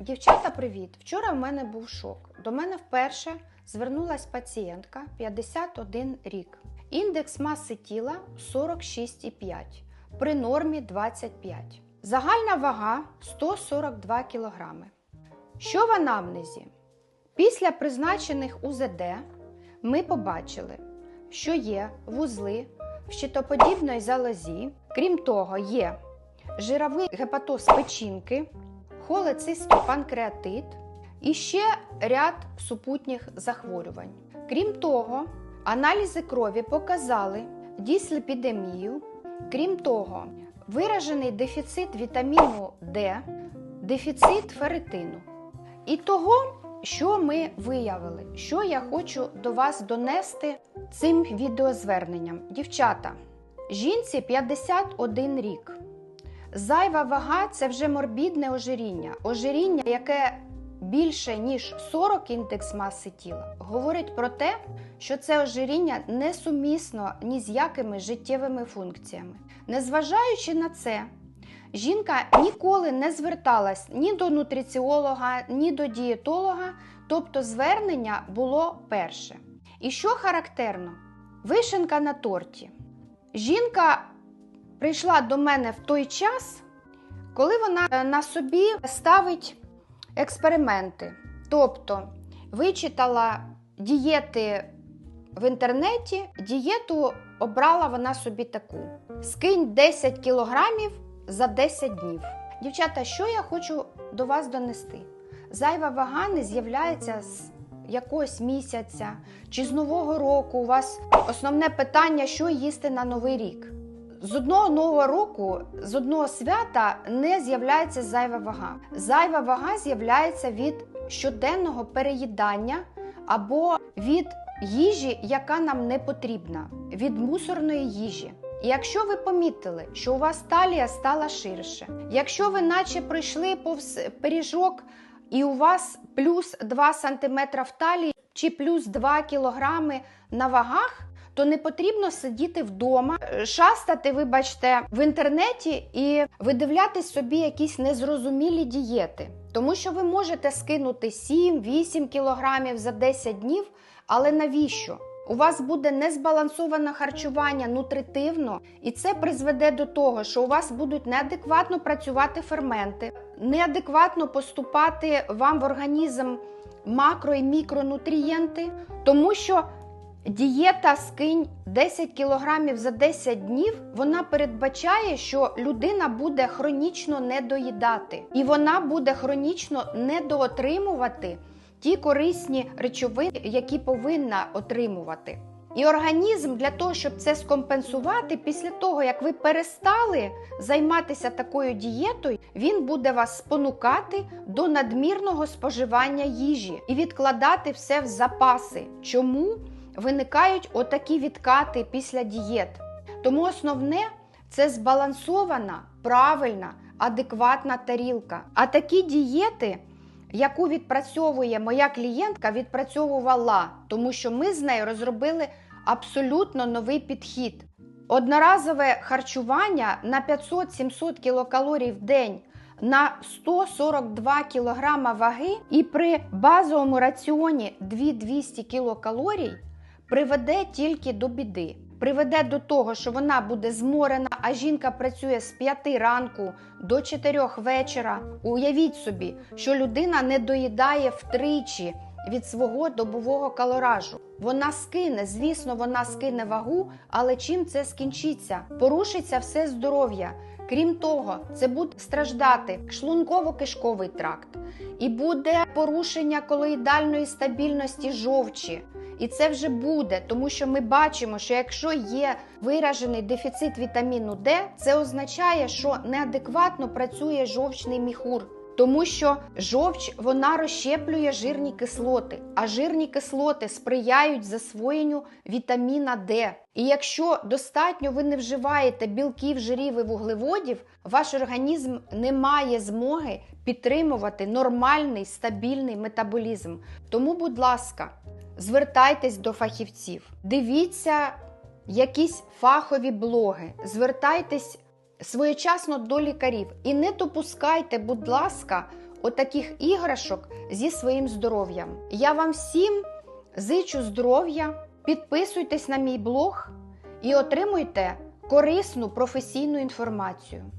Дівчата, привіт! Вчора в мене був шок. До мене вперше звернулась пацієнтка 51 рік. Індекс маси тіла 46,5, при нормі 25. Загальна вага 142 кг. Що в анамнезі? Після призначених узд ми побачили, що є вузли в щитоподібної залозі. Крім того, є жировий гепатоз печінки, холецистопанкреатит і ще ряд супутніх захворювань. Крім того, аналізи крові показали дісліпідемію. Крім того, виражений дефіцит вітаміну Д, дефіцит ферритину. І того, що ми виявили, що я хочу до вас донести цим відеозверненням. Дівчата, жінці 51 рік. Зайва вага це вже морбідне ожиріння. Ожиріння, яке більше ніж 40 індекс маси тіла, говорить про те, що це ожиріння несумісно ні з якими життєвими функціями. Незважаючи на це, жінка ніколи не зверталась ні до нутриціолога, ні до дієтолога, тобто звернення було перше. І що характерно, вишенка на торті. Жінка прийшла до мене в той час, коли вона на собі ставить експерименти. Тобто вичитала дієти в інтернеті, дієту обрала вона собі таку: скинь 10 кілограмів за 10 днів. Дівчата, що я хочу до вас донести? Зайва вага не з'являється з якогось місяця чи з нового року. У вас основне питання, що їсти на новий рік. З одного нового року, з одного свята не з'являється зайва вага. Зайва вага з'являється від щоденного переїдання або від їжі, яка нам не потрібна, від мусорної їжі. Якщо ви помітили, що у вас талія стала ширше, якщо ви наче пройшли повз пиріжок і у вас плюс 2 см в талії чи плюс 2 кг на вагах, то не потрібно сидіти вдома, шастати, вибачте, в інтернеті і видивлятись собі якісь незрозумілі дієти. Тому що ви можете скинути 7-8 кілограмів за 10 днів, але навіщо? У вас буде незбалансоване харчування нутритивно, і це призведе до того, що у вас будуть неадекватно працювати ферменти, неадекватно поступати вам в організм макро і мікронутрієнти, тому що дієта скинь 10 кілограмів за 10 днів, вона передбачає, що людина буде хронічно недоїдати, і вона буде хронічно недоотримувати ті корисні речовини, які повинна отримувати. І організм для того, щоб це скомпенсувати, після того, як ви перестали займатися такою дієтою, він буде вас спонукати до надмірного споживання їжі і відкладати все в запаси. Чому виникають отакі відкати після дієт? Тому основне це збалансована, правильна, адекватна тарілка. А такі дієти яку відпрацьовує моя клієнтка, відпрацьовувала, тому що ми з нею розробили абсолютно новий підхід. Одноразове харчування на 500-700 кілокалорій в день на 142 кг ваги і при базовому раціоні 2200 кілокалорій приведе тільки до біди. Приведе до того, що вона буде зморена, а жінка працює з 5 ранку до 4 вечора. Уявіть собі, що людина не доїдає втричі від свого добового калоражу. Вона скине, звісно, вона скине вагу, але чим це скінчиться? Порушиться все здоров'я. Крім того, це буде страждати шлунково-кишковий тракт, і буде порушення колоїдальної стабільності жовчі. І це вже буде, тому що ми бачимо, що якщо є виражений дефіцит вітаміну Д, це означає, що неадекватно працює жовчний міхур. Тому що жовч вона розщеплює жирні кислоти, а жирні кислоти сприяють засвоєнню вітаміна Д. І якщо достатньо ви не вживаєте білків, жирів і вуглеводів, ваш організм не має змоги підтримувати нормальний стабільний метаболізм. Тому, будь ласка, звертайтесь до фахівців, дивіться якісь фахові блоги, звертайтесь своєчасно до лікарів і не допускайте, будь ласка, отаких іграшок зі своїм здоров'ям. Я вам всім зичу здоров'я, підписуйтесь на мій блог і отримуйте корисну професійну інформацію.